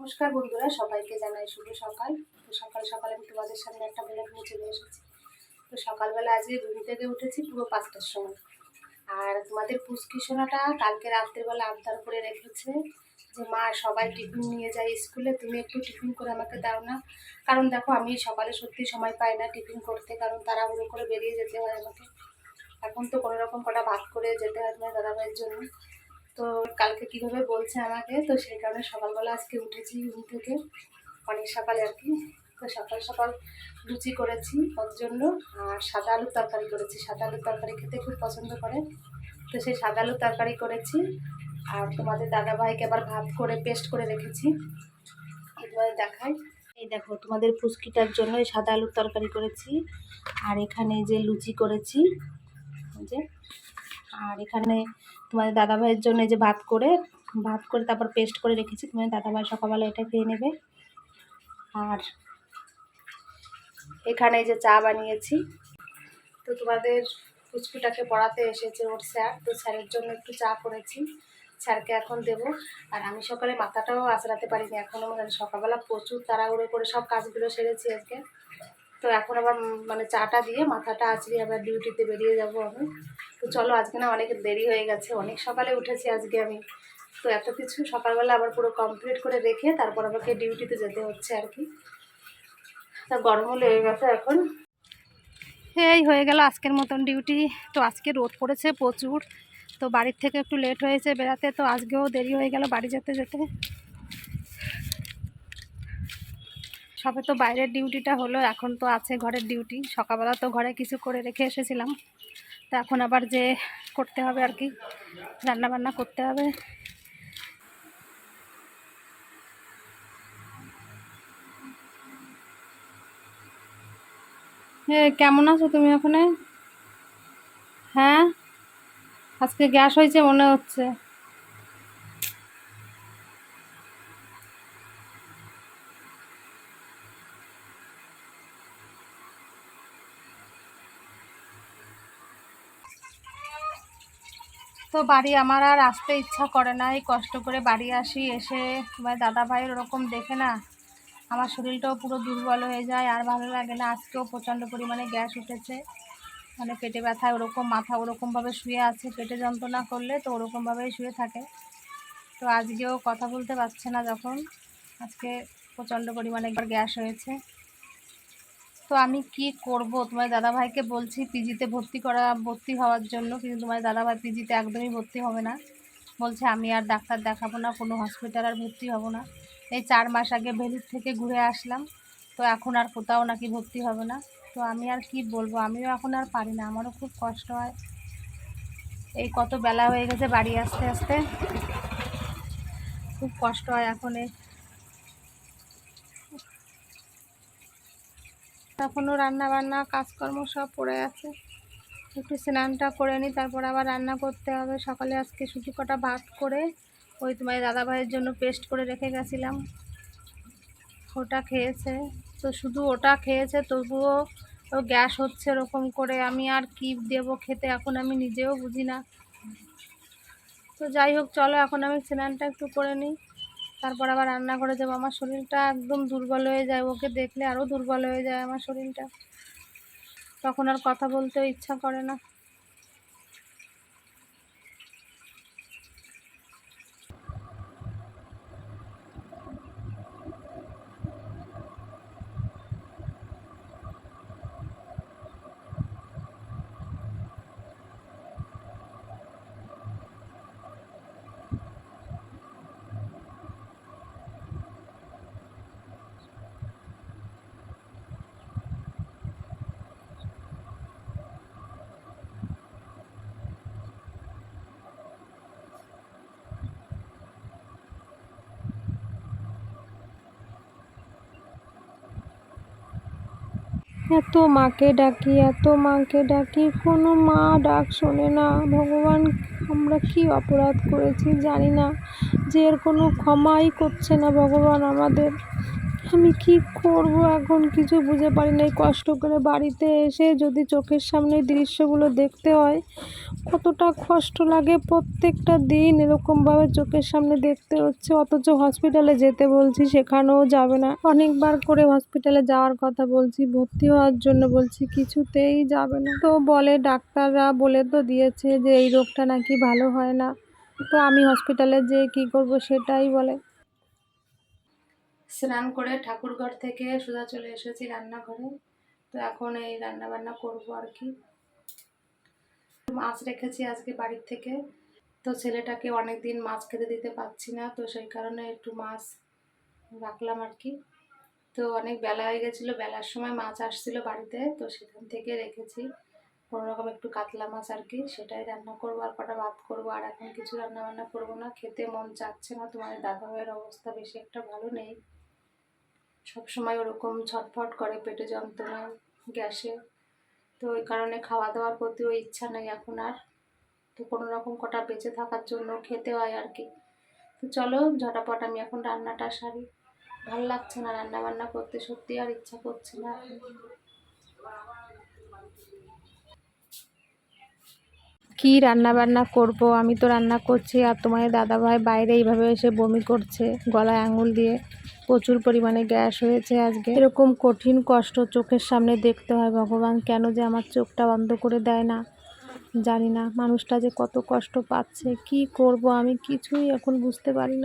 নমস্কার বন্ধুরা, সবাইকে জানাই শুভ সকাল। তো সকাল সকাল আমি তোমাদের সামনে একটা ব্লগ নিয়ে চলে এসেছি। তো সকালবেলা আজকে ঘুম থেকে উঠেছি পুরো পাঁচটার সময়। আর তোমাদের পুষ্কিসোনাটা কালকে রাত্রেবেলা আবদার করে রেখেছে যে, মা, সবাই টিফিন নিয়ে যায় স্কুলে, তুমি একটু টিফিন করে আমাকে দাও না। কারণ দেখো, আমি সকালে সত্যি সময় পাই না টিফিন করতে, কারণ তারা তাড়াহুড়ো করে বেরিয়ে যেতে হয় আমাকে। এখন তো কোনো রকম কটা ভাত করে যেতে হয় তোমার দাদাভাইয়ের জন্য। তো কালকে কীভাবে বলছে আমাকে, তো সেই কারণে সকালবেলা আজকে উঠেছি ঘুম থেকে, অনেক সকালে আর কি। তো সকাল সকাল লুচি করেছি ওর জন্য আর সাদা আলুর তরকারি করেছি। সাদা আলুর তরকারি খেতে খুব পছন্দ করে। তো সেই সাদা আলুর তরকারি করেছি, আর তোমাদের দাদাভাইকে আবার ভাত করে পেস্ট করে রেখেছি। এবার দেখাই। এই দেখো, তোমাদের পুচকিটার জন্য এই সাদা আলুর তরকারি করেছি। আর এখানে যে লুচি করেছি যে, আর এখানে তোমাদের দাদাভাইয়ের জন্য যে ভাত করে ভাত করে তারপর পেস্ট করে রেখেছি। তোমাদের দাদাভাই সকালবেলা এটা খেয়ে নেবে। আর এখানে যে চা বানিয়েছি। তো তোমাদের পুচকুটাকে পড়াতে এসেছে ওর স্যার। তো স্যারের জন্য একটু চা করেছি। স্যারকে এখন দেবো। আর আমি সকালে মাথাটাও আঁচড়াতে পারিনি। এখনও মানে সকালবেলা প্রচুর তাড়াহুড়ো করে সব কাজগুলো সেরেছি আজকে। তো এখন আবার মানে চাটা দিয়ে মাথাটা আঁচড়িয়ে আবার ডিউটিতে বেরিয়ে যাব আমি। তো চলো, আজকে না অনেক দেরি হয়ে গেছে। অনেক সকালে উঠেছি আজকে আমি। তো এত কিছু সকালবেলা আবার পুরো কমপ্লিট করে রেখে তারপর আমাকে ডিউটিতে যেতে হচ্ছে আর কি। তা গরমও লেগে গেছে এখন। এই হয়ে গেল আজকের মতন ডিউটি তো আজকে রোদ পড়েছে প্রচুর। তো বাড়ির থেকে একটু লেট হয়েছে বেরাতে তো আজকেও দেরি হয়ে গেল বাড়ি যেতে যেতে। সবে তো বাইরের ডিউটিটা হলো, এখন তো আছে ঘরের ডিউটি সকালবেলা তো ঘরে কিছু করে রেখে এসেছিলাম। তো এখন আবার যে করতে হবে আর কি রান্না বান্না করতে হবে। হ্যাঁ কেমন আছো তুমি ওখানে? হ্যাঁ? আজকে গ্যাস হয়েছে মনে হচ্ছে। তো বাড়ি আমার আর আসতে ইচ্ছা করে না। এই কষ্ট করে বাড়ি আসি, এসে দাদা ভাইয়ের ওরকম দেখে না, আমার শরীরটাও পুরো দুর্বল হয়ে যায়, আর ভালো লাগে না। আজকেও প্রচণ্ড পরিমাণে গ্যাস উঠেছে মানে পেটে ব্যথা ওরকম, মাথা ওরকমভাবে শুয়ে আছে, পেটে যন্ত্রণা করলে তো ওরকমভাবেই শুয়ে থাকে। তো আজকেও কথা বলতে পারছে না যখন, আজকে প্রচণ্ড পরিমাণে গ্যাস হয়েছে। তো আমি কি করব? তোমার দাদাভাইকে বলছি পিজিতে ভর্তি করা, ভর্তি হওয়ার জন্য, কিন্তু তোমার দাদাভাই পিজিতে একদমই ভর্তি হবে না। বলছে, আমি আর ডাক্তার দেখাবো না, কোনো হসপিটাল আর ভর্তি হব না। এই চার মাস আগে ভেলুর থেকে ঘুরে আসলাম, তো এখন আর কোথাও নাকি ভর্তি হবে না। তো আমি আর কি বলব? আমিও এখন আর পারি না, আমারও খুব কষ্ট হয়। এই কত বেলা হয়ে গেছে বাড়ি আসতে আসতে, খুব কষ্ট হয় এখন এই এখনও রান্না বান্না কাজকর্ম সব পড়ে আছে। একটু স্নানটা করে নিই তারপর আবার রান্না করতে হবে। সকালে আজকে সুজি কটা ভাত করে ওই তোমার দাদা ভাইয়ের জন্য পেস্ট করে রেখে গেছিলাম। ওটা খেয়েছে। তো শুধু ওটা খেয়েছে, তবুও ও গ্যাস হচ্ছে এরকম করে। আমি আর কি দেব খেতে এখন আমি নিজেও বুঝি না। তো যাই হোক, চলো এখন আমি স্নানটা একটু করে নিই। তারপর আবার রান্না করে যাব আমার শরীরটা একদম দুর্বল হয়ে যায়, ওকে দেখলে আরও দুর্বল হয়ে যায় আমার শরীরটা। তখন আর কথা বলতেও ইচ্ছা করে না। এত মাকে ডাকি, এত মাকে ডাকি, কোনো মা ডাক শোনে না। ভগবান, আমরা কি অপরাধ করেছি জানি না। যে এর কোনো ক্ষমাই করছে না ভগবান আমাদের। আমি কি করব এখন? কিছু বুঝে পারি না। কষ্ট করে বাড়িতে এসে যদি চোখের সামনে দৃশ্যগুলো দেখতে হয়, কতটা কষ্ট লাগে প্রত্যেকটা দিন এরকমভাবে চোখের সামনে দেখতে হচ্ছে। অথচ হসপিটালে যেতে বলছি, সেখানেও যাবে না। অনেকবার করে হসপিটালে যাওয়ার কথা বলছি, ভর্তি হওয়ার জন্য বলছি, কিছুতেই যাবে না। তো বলে ডাক্তাররা বলে তো দিয়েছে যে, এই রোগটা নাকি ভালো হয় না। তো আমি হসপিটালে যেয়ে কী করব সেটাই বলে। স্নান করে ঠাকুরঘর থেকে সোজা চলে এসেছি রান্নাঘরে। তো এখন এই রান্না বান্না করব আর কি। মাছ রেখেছি আজকে বাড়ির থেকে। তো ছেলেটাকে অনেক দিন মাছ খেতে দিতে পারছি না, তো সেই কারণে একটু মাছ রাখলাম আর কি। তো অনেক বেলা হয়ে গেছিল, বেলার সময় মাছ আসছিল বাড়িতে, তো সেখান থেকে রেখেছি। রকম একটু কাতলা মাছ আর কি, সেটাই রান্না করব, আর কটা ভাত করব, আর এখন কিছু রান্না বান্না করব না। খেতে মন চাচ্ছে না তোমার দাদা ভাইয়ের অবস্থা বেশি একটা ভালো নেই। সবসময় ওরকম ছটফট করে পেটে যন্ত্রণা, গ্যাসে। তো ওই কারণে খাওয়া দাওয়ার প্রতি ওই ইচ্ছা নেই এখন আর। তো কোনো রকম কটা বেঁচে থাকার জন্য খেতে হয় আর কি। তো চলো, ঝটাপট আমি এখন রান্নাটা সারি। ভালো লাগছে না রান্না বান্না করতে, সত্যি আর ইচ্ছা করছে না। কি রান্না বান্না করব? আমি তো রান্না করছি আর তোমার দাদাভাই বাইরে এইভাবে এসে বমি করছে, গলায় আঙুল দিয়ে। প্রচুর পরিমাণে গ্যাস হয়েছে আজকে। এরকম কঠিন কষ্ট চোখের সামনে দেখতে হয় ভগবান, কেন যে আমার চোখটা বন্ধ করে দেয় না? জানি না মানুষটা যে কত কষ্ট পাচ্ছে, কি করব আমি কিছুই এখন বুঝতে পারি না।